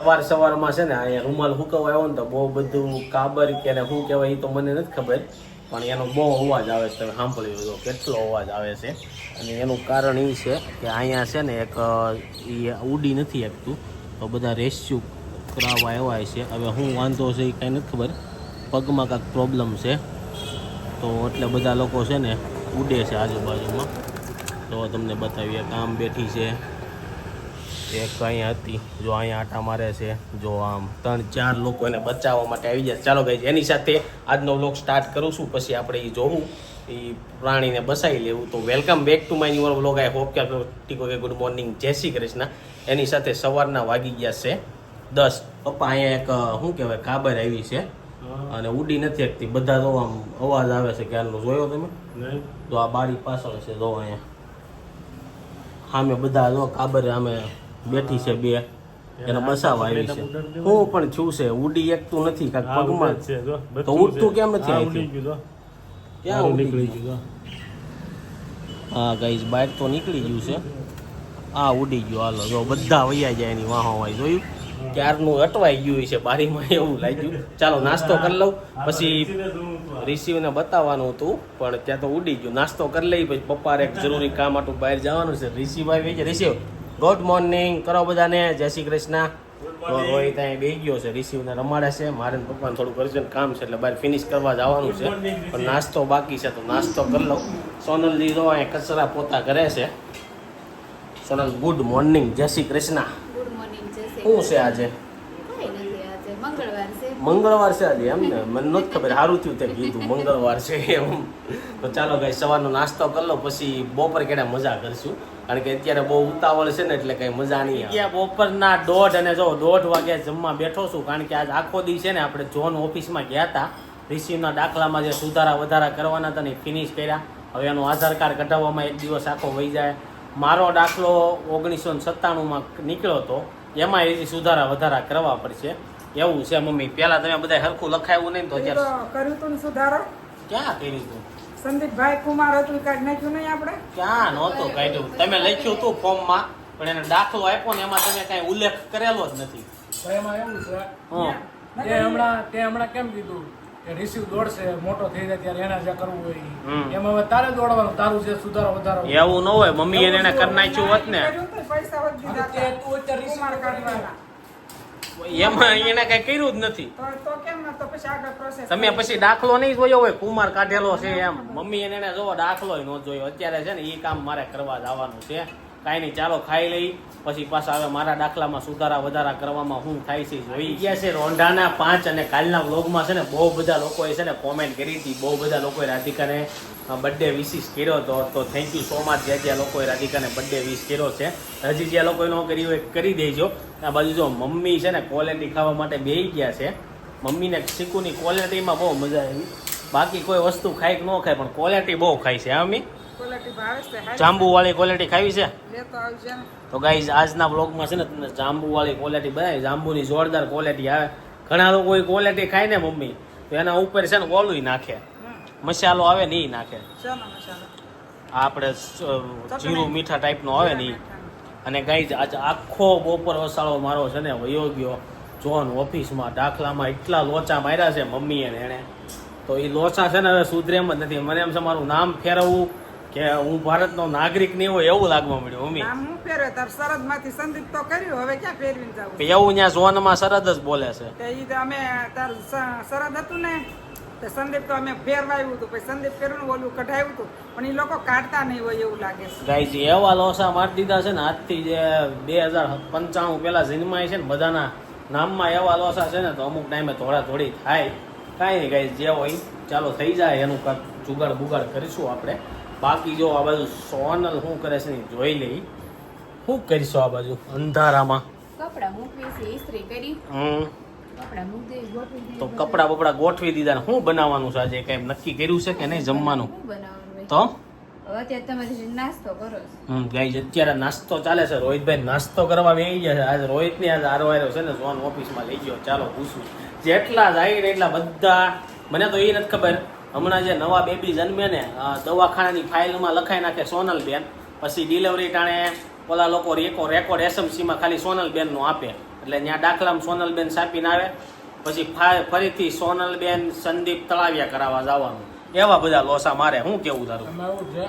સવાર સવારમાં છે ને અહીંયા રૂમાલ હુકવવા આવ્યો ને તો બહુ બધું કાબર કે શું કહેવાય એ તો મને નથી ખબર. પણ એનો બહુ અવાજ આવે છે, તમે સાંભળ્યું તો કેટલો અવાજ આવે છે. અને એનું કારણ એ છે કે અહીંયા છે ને એક એ ઉડી નથી આપતું તો બધા રેસ્ક્યુ કરાવવા આવ્યા છે. હવે હું વાંધો છે એ કાંઈ નથી ખબર. પગમાં કાંઈક પ્રોબ્લેમ છે. તો એટલે બધા લોકો છે ને ઉડે છે આજુબાજુમાં. તો તમને બતાવીએ, કામ બેઠી છે. એક અહીંયા હતી જો અહીંયા આટા મારે છે જો આમ ત્રણ ચાર લોકો એને બચાવવા માટે આવી જાય ચાલો ગઈ એની સાથે આજનો વ્લોગ સ્ટાર્ટ કરું છું પછી આપણે એ જોવું એ પ્રાણીને બસાવી લેવું. તો welcome back to my newer vlog I hope કે ટીકો કે ગુડ મોર્નિંગ જય શ્રી કૃષ્ણ. એની સાથે સવારના વાગી ગયા છે દસ. પપ્પા અહીંયા એક શું કહેવાય કાબર આવી છે. અને ઉડી નથી શકતી. બધા તો આમ અવાજ આવે છે ક્યારનો જોયો તમે? તો આ બારી પાછળ છે જો અહીંયા. સામે બધા જો કાબર સામે બેઠી છે બે. એને બસાવવા આવી છે. હું પણ છું છે ઉડી એકતું નથી કાંઈક પગમાં. તો ઉડતું કેમ નથી આવી ક્યાં નીકળી ગયું? હા ગાઈઝ બાઇક તો નીકળી ગયું છે. આ ઉડી ગયું હાલો જો બધા વૈયા જાય એની વાહો વાય જોયું? ક્યારનું અટવાઈ ગયું છે બારીમાં એવું લાગ્યું. ચાલો નાસ્તો કરી લઉં. પછી રિસીવને બતાવવાનું હતું પણ ત્યાં તો ઉડી ગયું. નાસ્તો કરી લઈ પછી પપ્પા એક જરૂરી કામ હતું બહાર જવાનું છે. રિસીવ આવી છે રિસીવ? ગુડ મોર્નિંગ કરો બધાને. જય શ્રી કૃષ્ણ. તો રોહિત અહીં બે ગયો છે. રિસીવને રમાડે છે. મારે પપ્પાને થોડુંક અર્જન્ટ કામ છે એટલે બહાર ફિનિશ કરવા જવાનું છે. પણ નાસ્તો બાકી છે તો નાસ્તો કરી લઉં. સોનલ દીદો અહીં કચરા પોતા કરે છે. સોનલ ગુડ મોર્નિંગ જય શ્રી કૃષ્ણ. ગુડ મોર્નિંગ જય શ્રી શું છે આજે? મંગળવાર છે આજે એમ ને મને નથી ખબર સારું થયું તે કીધું, મંગળવાર છે એમ. તો ચાલો ભાઈ સવારનો નાસ્તો કરી લો, પછી બપોર કેડા મજા કરશું. કારણ કે અત્યારે બહુ ઉતાવળ છે ને, એટલે કઈ મજા નહીં આવે. બપોરના દોઢ અને જો દોઢ વાગ્યા જમવા બેઠો છું, કારણ કે આજ આખો દી છે ને, આપણે જોન ઓફિસમાં ગયા હતા. રિસીવના દાખલામાં જે સુધારા વધારા કરવાના હતા ને ફિનિશ કર્યા. હવે એનું આધાર કાર્ડ કઢાવવામાં એક દિવસ આખો વહી જાય. મારો દાખલો ઓગણીસો સત્તાણુંમાં નીકળ્યો હતો. એમાં એ સુધારા વધારા કરવા પડશે. એવું છે મમ્મી. પેલા તમે બધા હરખું લખાયું નહીં તો કર્યું તું સુધારો. ક્યાં કર્યું તું? સંદીપભાઈ કુમાર હતું એ નાખ્યું નહીં આપણે? ક્યાં નહોતું કાઢ્યું? તમે લખ્યું હતું ફોર્મમાં પણ એને દાખલો આપ્યો ને એમાં તમે કઈ ઉલ્લેખ કરેલો જ નથી. એમાં એવું છે હમ તે હમણાં તે હમણાં કેમ કીધું કે રિસીવ દોડશે મોટો થઈ જાય ત્યારે એના જે કરવું હોય. એમાં હવે તારે દોડવાનું તારું જે સુધારો વધારો એવું ન હોય મમ્મી એને એને કરી નાખ્યું હોત ને. પૈસા તું અત્યારે રિસીવ કાઢવાના. એમાં એને કઈ કર્યું જ નથી. તમે પછી દાખલો નહીં જોયો હોય કુમાર કાઢેલો છે એમ. મમ્મી એને એને જોવો દાખલો ન જોયો. અત્યારે છે ને એ કામ મારે કરવા જવાનું છે. કાંઈ નહીં, ચાલો ખાઈ લઈ. પછી પાછા હવે મારા દાખલામાં સુધારા વધારા કરવામાં હું થાય છે, જોઈ. ગયા છે રોંઢાના પાંચ અને કાલના વ્લોગમાં છે ને, બહુ બધા લોકોએ છે ને કોમેન્ટ કરી હતી. બહુ બધા લોકોએ રાધિકાને બર્થડે વિશિસ કર્યો હતો. તો થેન્ક યુ સો મચ જે જ્યાં લોકોએ રાધિકાને બર્થડે વિશ કર્યો છે, હજી જ્યાં લોકોએ ન કરી હોય કરી દેજો. આ બાજુ જો મમ્મી છે ને ક્વોલિટી ખાવા માટે બેસી ગયા છે. મમ્મીને ચીકુની ક્વોલિટીમાં બહુ મજા આવી. બાકી કોઈ વસ્તુ ખાય કે ન ખાય, પણ ક્વોલિટી બહુ ખાય છે, હા, મમ્મી? જાંબુવાળી ક્વોલિટી ખાવી છે? તો ગાઈઝ આજના બ્લોગમાં છે ને તમને જાંબુવાળી ક્વોલિટી બનાવી જાંબુની જોરદાર ક્વોલિટી આવે. ઘણા લોકો એ ક્વોલિટી ખાય ને મમ્મી તો એના ઉપર છે ને ઓલું નાખે. મસાલો આવે ને એ નાખે. આપણે જીરું મીઠા ટાઈપનો આવે ને. અને ગાઈઝ આજે આખો બપોર વસાળો મારો છે ને વયો ગયો જોન ઓફિસમાં દાખલામાં એટલા લોચા માર્યા છે મમ્મી અને એણે. તો એ લોચા છે ને હવે સુધરે એમ જ નથી. મને એમ છે મારું નામ ફેરવવું કે હું ભારતનો નાગરિક નહીં હોય એવું લાગવા મળ્યું મમ્મી. આમ હું ફેરવે તાર સરહદમાંથી સંદીપ તો કર્યું હવે ક્યાં ફેરવીને જાવ? એવું ત્યાં ઝોનમાં સરહદ જ બોલે છે. તે ઈ તો અમે તાર સરહદ હતું ને તે સંદીપ તો અમે ફેરવાયું હતું પછી સંદીપ ફેરવું ઓલું કઢાવ્યું હતું પણ એ લોકો કાઢતા નહીં હોય એવું લાગે છે. ગાઈઝ એવા લોસા મારી દીધા છે ને આજથી જે બે હજાર પંચાણું પહેલા જન્માય છે ને બધાના નામમાં એવા લોસા છે ને તો અમુક ટાઈમે થોડા થોડી થાય. કાંઈ નહીં ગાઈઝ જે હોય ચાલો થઈ જાય એનું જુગાડ બુગાડ કરીશું આપણે. બાકી જો આ બાજુ સોનલ શું કરે છે ને જોઈ લઈ. શું કરીશું આ બાજુ? અંધારામાં. તો કપડા બપડા ગોઠવી દીધા ને શું બનાવવાનું છે આજે? કઈ નક્કી કર્યું છે કે નહીં જમવાનું? તો? અત્યારે નાસ્તો હમ ગાઈઝ અત્યારે નાસ્તો ચાલે છે. રોહિતભાઈ નાસ્તો કરવા બેસી ગયા છે. આજે આજે આરો છે ને સોન ઓફિસમાં લઈ ગયો. ચાલો પૂછું. જેટલા જાય એટલા બધા મને તો એ નથી ખબર. હમણાં જે નવા બેબી જન્મે ને દવાખાનાની ફાઇલમાં લખાઈ નાખે સોનલબેન પછી ડિલિવરી ટાણે ઓલા લોકો રેકો રેકોર્ડ એસએમસીમાં ખાલી સોનલ બેનનો આપે. એટલે ત્યાં દાખલામાં સોનલબેન સાપીને આવે પછી ફરીથી સોનલબેન સંદીપ તળાવિયા કરાવવા જવાનું. એવા બધા લોસા મારે શું કેવું તારું? એવું છે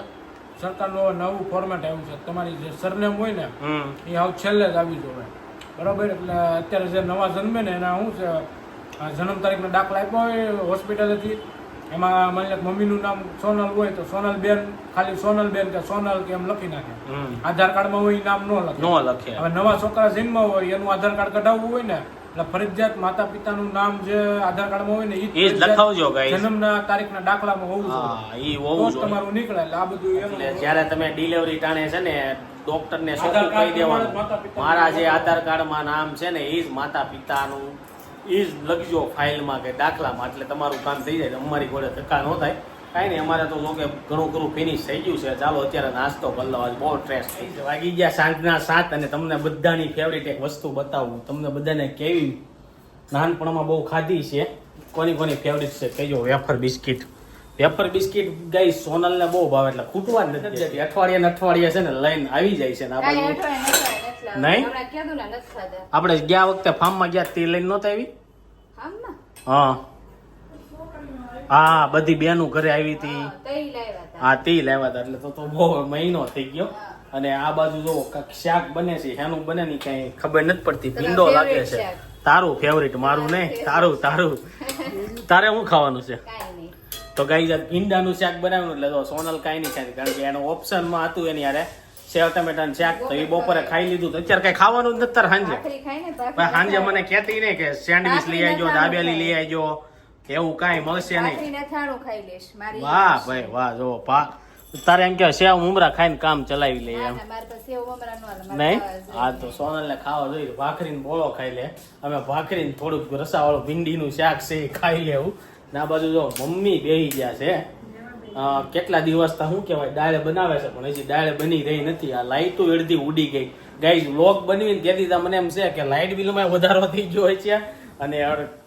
સરકારનું નવું ફોર્મેટ આવ્યું છે તમારી જે સરનેમ હોય ને એ હવે છેલ્લે જ આવી જોવે બરાબર? એટલે અત્યારે જે નવા જન્મે ને એના શું છે જન્મ તારીખનો દાખલા આપ્યો હોય હોસ્પિટલેથી એમાં માની મમ્મીનું નામ સોનલ હોય તો સોનલ બેન ખાલી સોનલ બેન કે સોનલ કે એમ લખી નાખે. આધાર કાર્ડમાં હોય નામ ન લખે. નો લખે. હવે નવા છોકરા જન્મ હોય એનું આધાર કાર્ડ કઢાવવું હોય ને એટલે ફરજિયાત માતા પિતાનું નામ જે આધાર કાર્ડમાં હોય ને એ જ લખાવજો તારીખ જન્મના તારીખના દાખલામાં હોવું જોઈએ. હા ઈ હોવું જોઈએ. તમારું નીકળે એટલે આ બધું એટલે જ્યારે તમે ડિલિવરી ટાણે છે ને ડોક્ટરને ને સોખું કહી દેવાનું. મારા જે આધાર આધાર કાર્ડમાં નામ છે ને એ જ માતા પિતાનું એ જ લખજો ફાઇલમાં કે દાખલામાં, એટલે તમારું કામ થઈ જાય, અમારી ઘોડે ધક્કા ન થાય. કાંઈ નહીં, અમારે તો જો કે ઘણું ઘણું ફિનિશ થઈ ગયું છે. ચાલો, અત્યારે નાસ્તો કરી લો બહુ ટ્રેસ થઈ ગયો. વાગી ગયા સાંજના સાત અને તમને બધાની ફેવરિટ એક વસ્તુ બતાવું. તમને બધાને કેવી નાનપણમાં બહુ ખાધી છે? કોની કોની ફેવરિટ છે? કહેજો, વેફર બિસ્કિટ. વેફર બિસ્કિટ ગઈ સોનલને બહુ ભાવે, એટલે ખૂટવા જ નથી અઠવાડિયે અઠવાડિયે છે ને લઈને આવી જાય છે ને આ નહીં? આપણે ગયા વખતે ફાર્મમાં ગયા તે લઈને નહોતા આવી? હા. હા બધી બેનું ઘરે આવી હતી. હા, તે લાવ્યા હતા. એટલે તો તો બહુ મહિનો થઈ ગયો. અને આ બાજુ જો શાક બને છે હેનું બને ની કઈ ખબર નથી પડતી. ભીંડો લાગે છે. તારું ફેવરિટ મારું નહીં. તારું તારું. તારે શું ખાવાનું છે. તો ગાઈ ઈંડાનું શાક બનાવ્યું એટલે તો સોનલ કાંઈ નહીં ખાતી કારણ કે એનો ઓપ્શનમાં હતું એની યારે સેવ ટમેટાનું શાક તો એ બપોરે ખાઈ લીધું તો અત્યારે કઈ ખાવાનું જ નથી સાંજે. પણ સાંજે મને કહેતી નહીં કે સેન્ડવિચ લઈ આવજો દાબેલી લઈ આવજો એવું કાંઈ મળશે નહીં. વાહ ભાઈ વાહ જો ભા તારે એમ કે સેવ ઉમરા ખાઈને કામ ચલાવી લે એમ. નહીં હા તો સોનલ ને ખાવા જોઈએ. ભાખરી ને બોળો ખાઈ લે. અમે ભાખરી ને થોડુંક રસાવાળું ભીંડીનું શાક છે એ ખાઈ લેવું. ને આ બાજુ જો મમ્મી બેહી ગયા છે. કેટલા દિવસ તો શું કહેવાય ડાળે બનાવે છે પણ હજી ડાળે બની રહી નથી. આ લાઇટો અડધી ઉડી ગઈ. ગાઈઝ લોક બનાવીને તેથી દીધા મને એમ છે કે લાઇટ બિલમાં વધારો થઈ ગયો હોય છે અને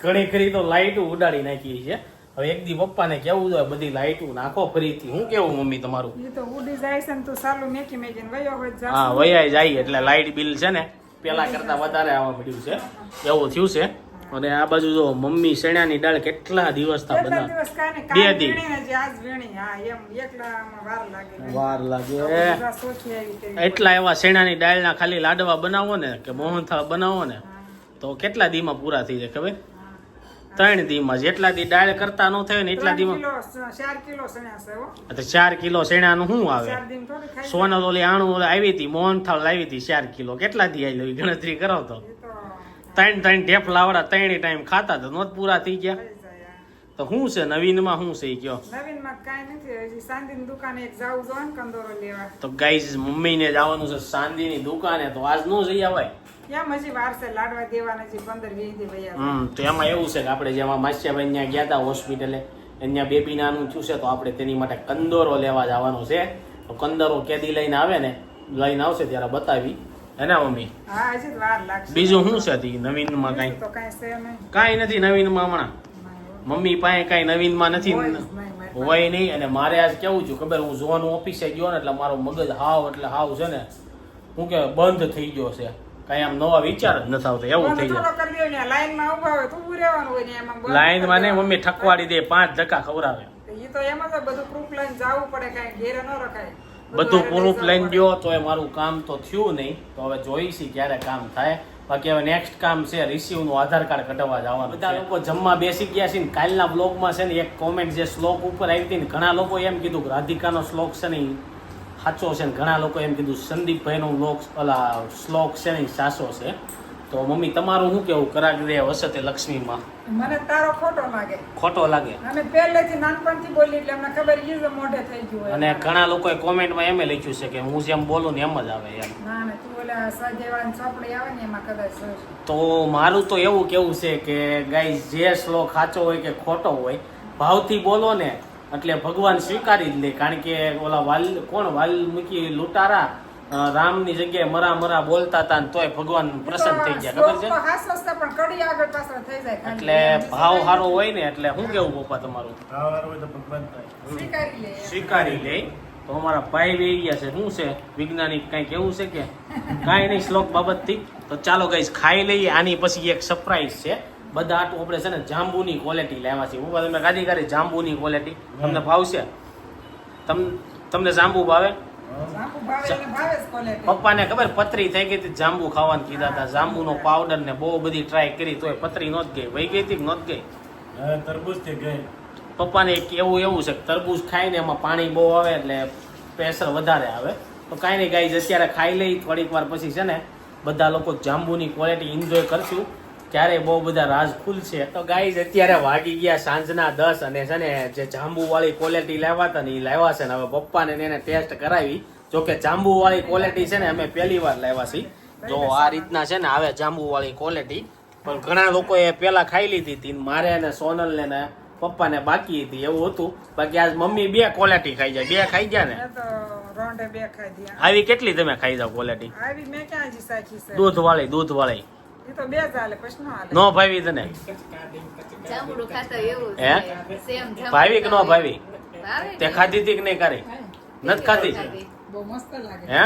ઘણી ઘણી તો લાઇટો ઉડાડી નાખી છે. હવે એક દી પપ્પાને કેવું જોઈએ બધી લાઇટો નાખો ફરીથી. હું કેવું મમ્મી તમારું? તો ઉડી જાય છે તો સારું મેકી મેકીને વયો હોય હા વયા જાય એટલે લાઇટ બિલ છે ને પેલા કરતા વધારે આવવા મળ્યું છે. એવું થયું છે? અને આ બાજુ જો મમ્મી શેણાની દાળ કેટલા દિવસ થા બના બે દી. વાર લાગે. એટલા એવા શેણાની દાળના ખાલી લાડવા બનાવો ને કે મોહનથાળ બનાવો ને તો કેટલા દીમાં પૂરા થઈ જાય ખબર? ત્રણ દીમાં. જેટલા દી દાળ કરતા ન થાય ને એટલા દીમાં. ચાર કિલો સણ્યા નું શું આવે? સોનલ ઓલી આણું ઓલી આવી હતી મોહનથાળ લાવી હતી ચાર કિલો. કેટલા દી આવી ગણતરી કરો તો? ત્રણ ત્રણ ઢેફ લાવડા ત્રણેય ટાઈમ ખાતા તો નોત પૂરા થઈ ગયા. તો શું છે નવીનમાં શું છે કયો? નવીનમાં કાંઈ નથી હજી સાંજની દુકાને એક જાવું જો કંદોરો લેવા. તો ગાઈઝ મમ્મીને જવાનું છે સાંદીની દુકાને તો આજ નો જઈ આવાય. કેમ હજી વાર છે લાડવા દેવાના છે પંદર વીસ દી વયા હમ તો એમાં એવું છે કે આપણે જેમાં માસ્યાભાઈ ત્યાં ગયા હતા હોસ્પિટલે અહીંયા બેબી નાનું થયું છે તો આપણે તેની માટે કંદોરો લેવા જવાનો છે. તો કંદોરો કેદી લઈને આવે ને લઈને આવશે ત્યારે બતાવી. હે ને મમ્મી બીજું શું છે તી નવીનમાં કાંઈ? કઈ તો કાંઈ છે નહીં. કાંઈ નથી નવીનમાં હમણાં. મમ્મી પાસે કાંઈ નવીનમાં નથી હોય નહીં, અને મારે આજ કેવું છું ખબર હું જોવાનું ઓફિસે ગયો ને એટલે મારો મગજ હાવ એટલે હાવ છે ને હું કે બંધ થઈ ગયો છે. કાંઈ આમ નવા વિચાર જ નથી આવતા એવું થઈ જાય. લાઈનમાં ને મમ્મી ઠકવાડી દે પાંચ ધક્કા ખવડાવે. ઈ તો એમ જ બધું પ્રૂફ લઈને જવું પડે કઈ ઘેરે ન રખાય. બધું પૂરું પ્લાન ગયો તો એ મારું કામ તો થયું નહીં. તો હવે જોઈશી ક્યારે કામ થાય. બાકી હવે નેક્સ્ટ કામ છે રિસીવનું આધાર કાર્ડ કઢાવવા જવાનું બધા લોકો જમવા બેસી ગયા છે ને કાલના બ્લોગમાં છે ને એક કોમેન્ટ જે શ્લોક ઉપર આવી હતી ને ઘણા લોકો એમ કીધું કે રાધિકાનો શ્લોક છે ને સાચો છે ને ઘણા લોકો એમ કીધું સંદીપભાઈનો બ્લોગ ઓલા શ્લોક છે ને સાચો છે. તો મમ્મી તમારું શું કેવું? કરાગ દે વસતે લક્ષ્મીમાં? મને તારો ખોટો લાગે. ખોટો લાગે? અમે પહેલેથી નાનપણથી બોલી એટલે અમને ખબર ઈ જ મોઢે થઈ ગયું અને ઘણા લોકોએ કોમેન્ટમાં એમ લખ્યું છે કે હું જેમ બોલું ને એમ જ આવે એમ. ના ના તું ઓલા સજેવાન ચોપડી આવે ને એમાં કદાચ તો મારું તો એવું કેવું છે કે ગાય જે શ્લોક સાચો હોય કે ખોટો હોય ભાવથી બોલો ને એટલે ભગવાન સ્વીકારી જ લે. કારણ કે ઓલા વાલ કોણ? વાલ્મીકી લૂંટારા? રામની જગ્યાએ મરા મરા બોલતા હતા ને તોય ભગવાન પ્રસન્ન થઈ ગયા ખબર છે? શ્લોક તો હાસ્ય છે, પણ કડી આગળ પાછળ થઈ જાય ખાલી. એટલે ભાવ સારો હોય ને એટલે શું કેવું પપ્પા તમારું? સ્વીકારી લે. એમ. સ્વીકારી લે. તો અમારા ભાઈ બે ગયા છે. શું છે? વૈજ્ઞાનિક કઈ કેવું છે કે? કાંઈ નહીં શ્લોક બાબતથી. તો ચાલો ગઈશ ખાઈ લઈએ. આની પછી એક સરપ્રાઈઝ છે. બધા આટલું આપણે છે ને જાંબુની ક્વોલિટી લેવા છે પપ્પા તમે ગાદી કરી જાંબુની ક્વોલિટી તમને ભાવશે તમ તમને જાંબુ ભાવે? જાંબુ. પપ્પાને ખબર પતરી થઈ ગઈ હતી જાંબુ ખાવાનું કીધા હતા. જાંબુનો પાવડર ને બહુ બધી ટ્રાય કરી તોય પતરી નોત ગઈ. વહી ગઈ હતી નોત નહોત ગઈ તરબૂજથી ગઈ. પપ્પાને એક એવું એવું છે કે તરબૂચ ખાઈને એમાં પાણી બહુ આવે એટલે પ્રેશર વધારે આવે. તો કાંઈ નહીં ગાઈઝ અત્યારે ખાઈ લઈ થોડીક વાર પછી છે ને બધા લોકો જાંબુની ક્વોલિટી એન્જોય કરશું. ત્યારે બહુ બધા રાજ ખુલશે. તો ગાઈઝ અત્યારે વાગી ગયા સાંજના દસ અને છે ને જે જાંબુવાળી ક્વોલિટી લાવ્યા હતા ને એ લાવ્યા છે ને હવે પપ્પાને ને એને ટેસ્ટ કરાવી. જો કે જાંબુવાળી ક્વોલિટી છે ને અમે પહેલી વાર લાવ્યા છીએ. જો આ રીતના છે ને આવે જાંબુવાળી ક્વોલિટી પણ ઘણા લોકોએ પહેલાં ખાઈ લીધી હતી મારે અને સોનલને ને પપ્પાને બાકી હતી એવું હતું. બાકી આજ મમ્મી બે ક્વોલિટી ખાઈ જાય. બે ખાઈ ગયા ને. આવી કેટલી તમે ખાઈ જાવ ક્વોલિટી છે દૂધ વાળી દૂધ વાળી તો બે ચાલે પછી નો ભાવી તને જાંબુડું ખાતા એવું હે? સેમ ભાવી કે નો ભાવી? તે ખાધી હતી કે નહીં કરી નથી ખાધી બહુ મસ્ત લાગે. હે?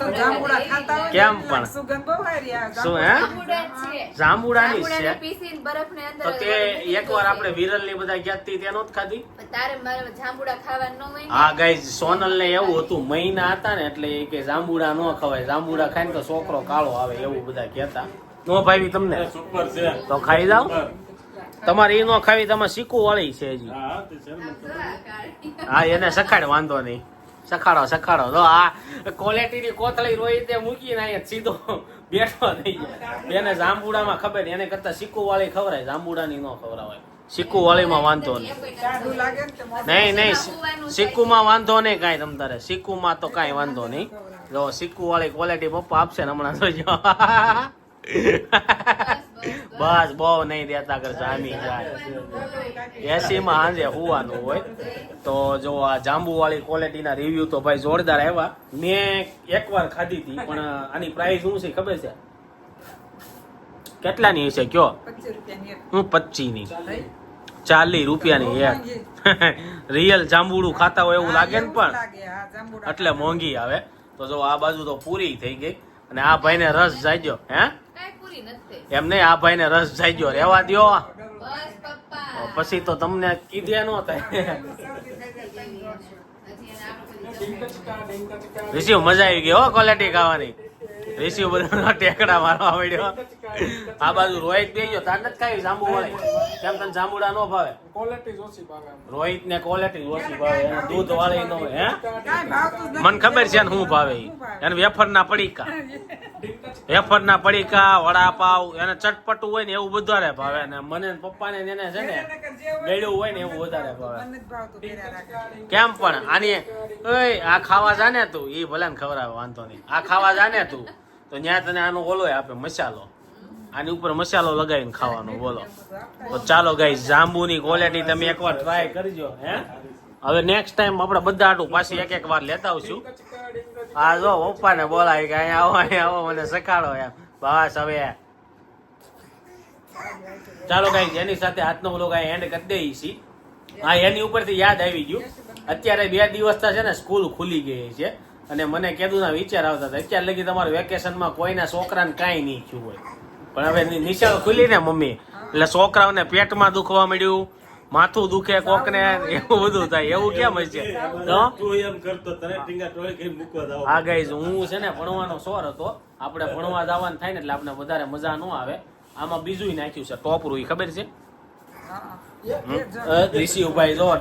તો જાંબુડા ખાતા હોય ને કેમ એટલે પણ? સુગંધ બહુ હારી આવે. શું હે? જાંબુડા જ છે. જાંબુડાની જ જાંબુડાને છે. પીસીને બરફને અંદર તો તે મૂકી એકવાર દો આપણે વિરલની બધા ગયા તે નહોતી ખાધી? છે. તારે મારે જાંબુડા ખાવાનું ન હોય ને? હા ગાઈઝ સોનલ ને એવું હતું. મહિના હતા ને એટલે એ કે જાંબુડા ન ખવાય. જાંબુડા ખાય ને તો છોકરો કાળો આવે એવું બધા કહેતા. નો ભાવી તમને? સુપર છે. તો ખાઈ જાવ. તમારે એ નો ખાવી તમારે શીખવું વાળી છે હજી. હા એને સખાડ વાંધો નહીં. સખાડો સખાડો તો આ ક્વોલિટી ની કોથળી રોઈ તે મૂકીને અહીંયા સીધો બેઠો થઈ જાય એને જાંબુડામાં ખબર એને કરતા સિક્કુ વાળી ખવડાય. જાંબુડાની ન ખવડાવાય. સિક્કુ વાળીમાં વાંધો નહીં. નહીં નહીં સિક્કુમાં વાંધો નહીં કાંઈ તમ તારે. સિક્કુમાં તો કાંઈ વાંધો નહીં. જો સિક્કુ વાળી ક્વોલિટી પપ્પા આપશે ને હમણાં જોજો બસ બહુ નહીં દેતા કર જામી જાય. એસી માં સાંજે હોવાનું હોય. તો જો આ જાંબુ વાળી ક્વોલિટી ના રિવ્યુ તો ભાઈ જોરદાર આવ્યા. મેં એકવાર ખાધી હતી પણ આની પ્રાઇસ શું છે ખબર છે? કેટલાની હશે કયો? હું પચીસની. ચાલીસ રૂપિયાની એક રિયલ જાંબુડું ખાતા હોય એવું લાગે ને પણ. એટલે મોંઘી આવે. તો જો આ બાજુ તો પૂરી થઈ ગઈ. અને આ ભાઈને રસ જાયજો હે? કાંઈ પૂરી નથી એમ નહીં આ ભાઈને રસ જાયજો રેવા દો બસ પછી તો તમને કીધે નો થાય. રિસીવ મજા આવી ગઈ હો ક્વોલિટી ખાવાની. રિસીવ બધા ટેકડા મારવા મળ્યો આ બાજુ રોહિત બે ગયો. તાર નથી ખાવી જાંબુ વાળી? કેમ તને જાંબુડા નો ભાવે? ક્વોલિટી ઓછી ભાવે. રોહિત ને ક્વોલિટી ઓછી ભાવે. એને દૂધ વાળી નો હે. મને ખબર છે ને હું ભાવે એને વેફર ના પડીકા. વેફર ના પડીકા વડાપાવ એને ચટપટું હોય ને એવું વધારે ભાવે ને મને પપ્પાને એને છે ને ગળ્યું હોય ને એવું વધારે ભાવે. કેમ પણ આની ઓય આ ખાવા જાને તું એ ભલે ને ખવડાવે વાંધો નહીં. આ ખાવા જાને તું તો ન્યા તને આનો ઓલો આપે મસાલો. આની ઉપર મસાલો લગાવીને ખાવાનો બોલો. તો ચાલો ગાઈ જાંબુની ક્વોલિટી તમે એકવાર ટ્રાય કરજો હે? હવે નેક્સ્ટ ટાઈમ આપણે બધા આટું પાછી એક એક વાર લેતા આવશું. હા જો પપ્પાને બોલાય કે અહીંયા આવો અહીંયા આવો, મને શીખાડો એમ. બસ હવે. ચાલો કઈ એની સાથે હાથનો વ્લોગ કઈ એન્ડ કરી દઈએ છીએ. હા, એની ઉપરથી યાદ આવી ગયું. અત્યારે બે દિવસથી છે ને સ્કૂલ ખુલી ગઈ છે. અને મને કીધું ના વિચાર આવતા હતા. અત્યારે લગી તમારે વેકેશનમાં કોઈના છોકરાને કાંઈ નહીં થયું હોય. પણ હવે નિશાળ ખુલી ને મમ્મી. એટલે છોકરાઓને પેટમાં દુખવા મળ્યું માથું દુખે કોકને એવું બધું થાય. એવું કેમ હશે? તો? એમ કરતો તને ટીંગા ટોળી કઈ મૂકવા જાવ. હા ગાઈઝ હું છે ને ભણવાનો સોર હતો. આપણે ભણવા જવાનું થાય ને એટલે આપણે વધારે મજા ન આવે. આમાં બીજું નાખ્યું છે ટોપરું એ ખબર છે? હા, એક- એક જણ. ઋષિભાઈ જો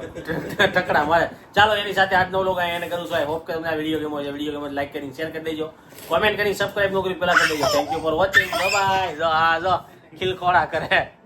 ટકડા મારે. ચાલો એની સાથે આજનો લોકો એને કરું છું. હોપ કે તમને વીડિયો ગેમો છે વીડિયો ગેમો લાઈક કરીને શેર કરી દેજો. કોમેન્ટ કરીને સબસ્ક્રાઇબ નો કરી પેલા કરી દેજો. Thank you for watching bye જો આ જો ખીલખોડા કરે.